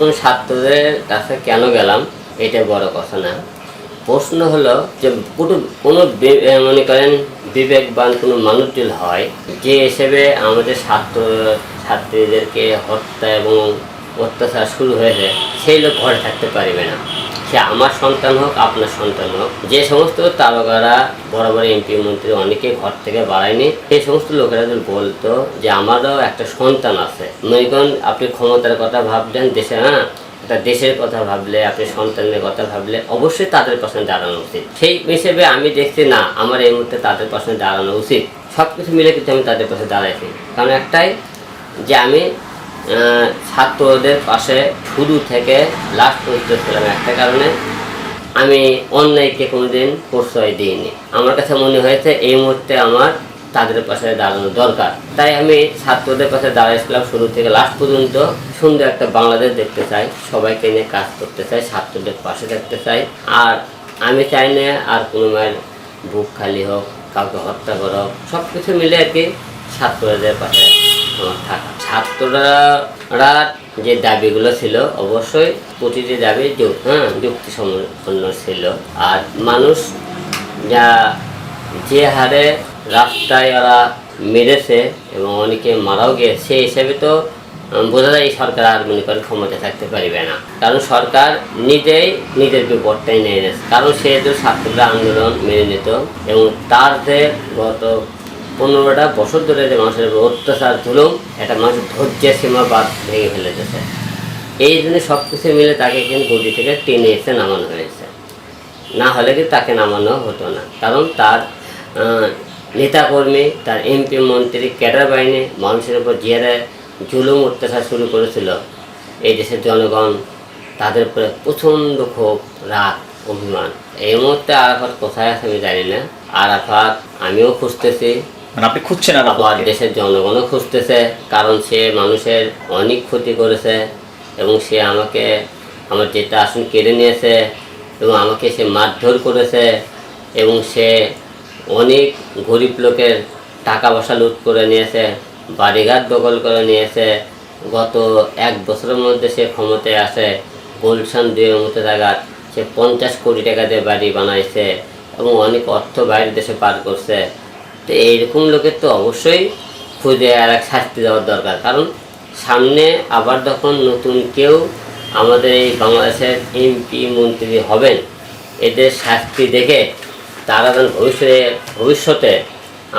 কোন ছাত্রদের কাছে কেন গেলাম এটা বড় কথা না। প্রশ্ন হলো যে, কোনো কোনো মনে করেন বিবেকবান কোনো মানুষ হয়, যে হিসেবে আমাদের ছাত্র, ছাত্রীদেরকে হত্যা এবং অত্যাচার শুরু হয়েছে, সেই লোক ঘরে থাকতে পারবে না। সে আমার সন্তান হোক, আপনার সন্তান হোক, যে সমস্ত তারকারা, বড় বড় এমপি, মন্ত্রী অনেকে ঘর থেকে বাড়ায়নি, সেই সমস্ত লোকেরা যদি বলতো যে আমারও একটা সন্তান আছে করেন আপনি ক্ষমতার কথা ভাবলেন দেশে হ্যাঁ? একটা দেশের কথা ভাবলে, আপনি সন্তানের কথা ভাবলে, অবশ্যই তাদের পাশে দাঁড়ানো উচিত। সেই হিসেবে আমি দেখছি, না, আমার এই মুহূর্তে তাদের পাশে দাঁড়ানো উচিত। সব কিছু মিলে কিন্তু আমি তাদের পাশে দাঁড়াইছি। কারণ একটাই যে আমি ছাত্রদের পাশে শুরু থেকে লাস্ট পর্যন্ত ছিলাম একটা কারণে আমি অন্যায়কে কোনোদিন প্রশ্রয় দিইনি। আমার কাছে মনে হয়েছে এই মুহূর্তে আমার তাদের পাশে দাঁড়ানো দরকার। তাই আমি ছাত্রদের পাশে দাঁড়াইছিলাম শুরু থেকে লাস্ট পর্যন্ত। সুন্দর একটা বাংলাদেশ দেখতে চাই, সবাইকে নিয়ে কাজ করতে চাই, ছাত্রদের পাশে থাকতে চাই। আর আমি চাই না আর কোনো মায়ের বুক খালি হোক, কাউকে হত্যা করা হোক সব কিছু মিলে আর কি ছাত্রদের পাশে ছাত্ররা যে দাবিগুলো ছিল, অবশ্যই প্রতিটি দাবি হ্যাঁ যুক্তি সম্পন্ন ছিল। আর মানুষ যা যে হারে রাস্তায় ওরা মেরেছে এবং অনেকে মারাও গিয়েছে, সেই হিসেবে তো বোঝা যায় সরকার আর মনে করেন ক্ষমতা থাকতে পারবে না। কারণ সরকার নিজেই নিজের বিপদটাই নিয়ে নিয়েছে। কারণ সে তো ছাত্ররা আন্দোলন মেনে নিত এবং তার যে গত পনেরোটা বছর ধরে যে মানুষের অত্যাচার, জুলুম এটা মানুষের ধৈর্যের সীমা বাদ ভেঙে ফেলে দিয়েছে এই জন্য সব কিছু মিলে তাকে কিন্তু গদি থেকে টেনে এসে নামানো হয়েছে। না হলে কি তাকে নামানো হতো না। কারণ তার নেতাকর্মী, তার এমপি, মন্ত্রী, ক্যাডার বাহিনী মানুষের উপর জিয়ারে জুলুম, অত্যাচার শুরু করেছিল। এই দেশের জনগণ তাদের উপরে প্রচণ্ড ক্ষোভ, রাগ, অভিমান। এই মুহূর্তে আরাফাত কোথায় আছে আমি জানি না। আরাফাত, আমিও খুঁজতেছি। মানে আপনি খুঁজছেন আর আবার দেশের জনগণও খুঁজতেছে কারণ সে মানুষের অনেক ক্ষতি করেছে এবং সে আমাকে আমার যেটা আসন কেড়ে নিয়েছে এবং আমাকে সে মারধর করেছে এবং সে অনেক গরিব লোকের টাকা পয়সা লুট করে নিয়েছে বাড়িঘাট দখল করে নিয়েছে। গত এক বছরের মধ্যে সে ক্ষমতায় আসে গুলশান দুয়ের মতো জায়গায় সে পঞ্চাশ কোটি টাকা দিয়ে বাড়ি বানাইছে এবং অনেক অর্থ বাইরের দেশে পার করছে। তো এইরকম লোকের তো অবশ্যই খুঁজে আর এক শাস্তি দেওয়ার দরকার। কারণ সামনে আবার যখন নতুন কেউ আমাদের এই বাংলাদেশের এমপি মন্ত্রী হবেন, এদের শাস্তি দেখে তারা যেন ভবিষ্যতে ভবিষ্যতে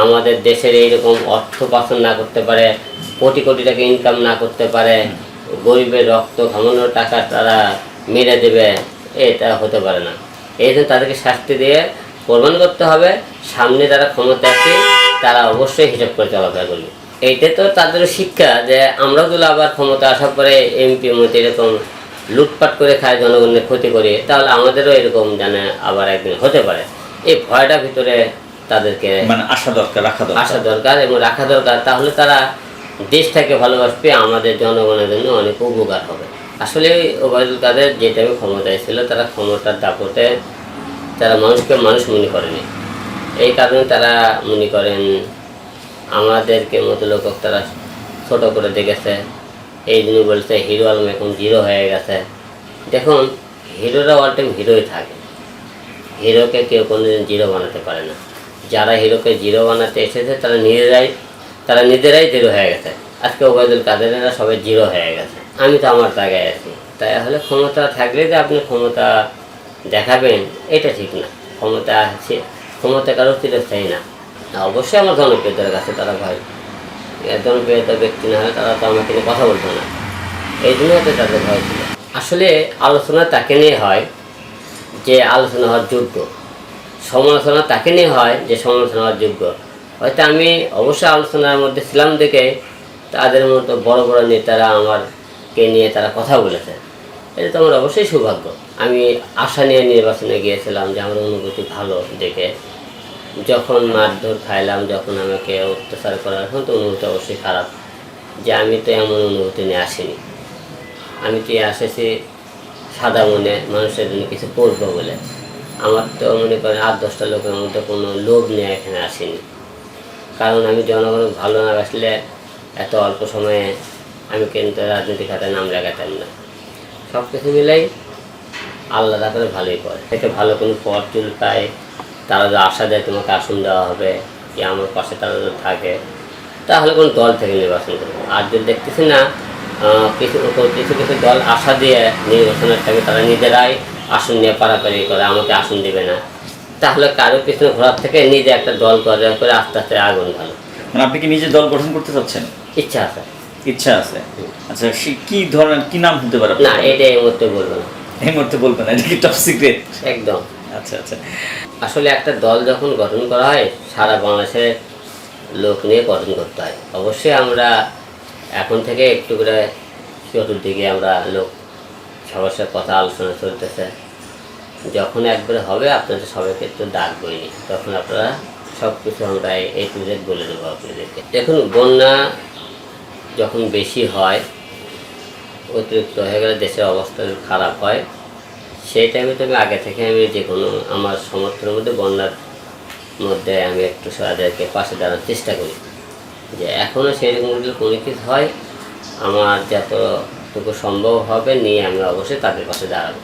আমাদের দেশের এইরকম অর্থ পাচার না করতে পারে, কোটি কোটি টাকা ইনকাম না করতে পারে, গরিবের রক্ত ঘামানোর টাকা তারা মেরে দেবে, এটা হতে পারে না। এই তাদেরকে শাস্তি দিয়ে প্রমাণ করতে হবে সামনে যারা ক্ষমতা আছে তারা অবশ্যই হিসাব করে চলাফেরা করবে। এইটা তো তাদের শিক্ষা যে আমরা যদি আবার ক্ষমতা আসার পরে এমপি মন্ত্রী এরকম লুটপাট করে খায় জনগণের ক্ষতি করে তাহলে আমাদেরও এরকম জানে আবার একদিন হতে পারে। এই ভয়টা ভিতরে তাদেরকে মানে আশা দরকার রাখা দরকার। আসা দরকার এবং রাখা দরকার তাহলে তারা দেশটাকে ভালোবাসবে আমাদের জনগণের জন্য অনেক উপকার হবে। আসলে ওবায়দুল কাদের যে টাইমে ক্ষমতায় ছিল তারা ক্ষমতার দাপটে তারা মানুষকে মানুষ মনে করেনি। এই কারণে তারা মনে করেন আমাদেরকে মতো লোক তারা ছোট করে দেখেছে। এই জন্য বলছে, হিরো আলম এখন জিরো হয়ে গেছে। দেখুন, হিরোরা অল টাইম হিরোই থাকে। হিরোকে কেউ কোনোদিন জিরো বানাতে পারে না। যারা হিরোকে জিরো বানাতে এসেছে, তারা নিজেরাই তারা নিজেরাই জিরো হয়ে গেছে। আজকে ওবায়দুল কাদেরেরা সবাই জিরো হয়ে গেছে। আমি তো আমার জায়গায় আছি। তাই হলে ক্ষমতা থাকলে যে আপনি ক্ষমতা দেখাবেন, এটা ঠিক না। ক্ষমতা আছে, ক্ষমতা কারও চিরস্থায়ী না। অবশ্যই আমার জনপ্রিয়তার কাছে তারা ভয় জনপ্রিয়তা ব্যক্তি না হলে তারা তো আমাকে নিয়ে কথা বলতো না। এই জন্য তাদের ভয় ছিল। আসলে আলোচনা তাকে নিয়ে হয় যে আলোচনা হওয়ার যোগ্য। সমালোচনা তাকে নিয়ে হয় যে সমালোচনা হওয়ার যোগ্য। হয়তো আমি অবশ্যই আলোচনার মধ্যে ছিলাম দেখে তাদের মতো বড় বড় নেতারা আমারকে নিয়ে তারা কথা বলেছে। এটা তো আমার অবশ্যই সৌভাগ্য। আমি আশা নিয়ে নির্বাচনে গিয়েছিলাম যে আমার অনুভূতি ভালো দেখে। যখন মারধর খাইলাম, যখন আমাকে অত্যাচার করার এখন তো অনুভূতি অবশ্যই খারাপ। যে আমি তো এমন অনুভূতি নিয়ে আসিনি। আমি তো এসেছি সাদা মনে, মানুষের জন্য কিছু করব বলে। আমার তো মনে করেন আট দশটা লোকের মধ্যে কোনো লোভ নিয়ে এখানে আসেনি। কারণ আমি জনগণকে ভালো না বাসলে এত অল্প সময়ে আমি কিন্তু রাজনৈতিক খাতায় নাম লাগাতাম না। সব কিছু মিলাই আল্লাহ তাকে ভালোই করে। থেকে ভালো কোনো পথ চুল পায় তারা যদি আশা দেয় তোমাকে আসন দেওয়া হবে কি আমার পাশে তারা যদি থাকে তাহলে কোনো দল থেকে নির্বাচন করব। আর যদি দেখতেছি না কিছু কিছু কিছু দল আশা দিয়ে নির্বাচনের থাকে তারা নিজেরাই আসন নিয়ে পারাপারি করে আমাকে আসন দিবে না তাহলে কারও পিছনে ঘোরার থেকে নিজে একটা দল করে করে আস্তে আস্তে আগুন ভালো মানে আপনি কি নিজে দল গঠন করতে চাচ্ছেন? ইচ্ছা আছে। ইচ্ছা আছে। আচ্ছা সে কি ধরনের কি নাম হতে পারে না এটা এই মুহূর্তে বলব না। এই মুহূর্তে বলবেন না এটা কি টপ সিক্রেট একদম। আচ্ছা আচ্ছা। আসলে একটা দল যখন গঠন করা হয় সারা বাংলাদেশের লোক নিয়ে গঠন করতে হয়। অবশ্যই আমরা এখন থেকে একটু করে চতুর্দিকে আমরা লোক সবার সাথে কথা আলোচনা চলতেছে। যখন একবারে হবে আপনাদের সবাইকে একটু ডাকবই নি তখন আপনারা সব কিছু আমরা এই টু বলে দেবো আপনাদেরকে। দেখুন বন্যা যখন বেশি হয়, অতিরিক্ত হয়ে গেলে দেশের অবস্থা খারাপ হয়। সেই টাইমে তো আমি আগে থেকে আমি যে কোনো আমার সমর্থনের মধ্যে, বন্যার মধ্যে আমি একটু তাদেরকে পাশে দাঁড়ানোর চেষ্টা করি। যে এখনও সেরকম যদি কোনো কিছু হয়, আমার যতটুকু সম্ভব হবে, নিয়ে আমি অবশ্যই তাদের পাশে দাঁড়াবো।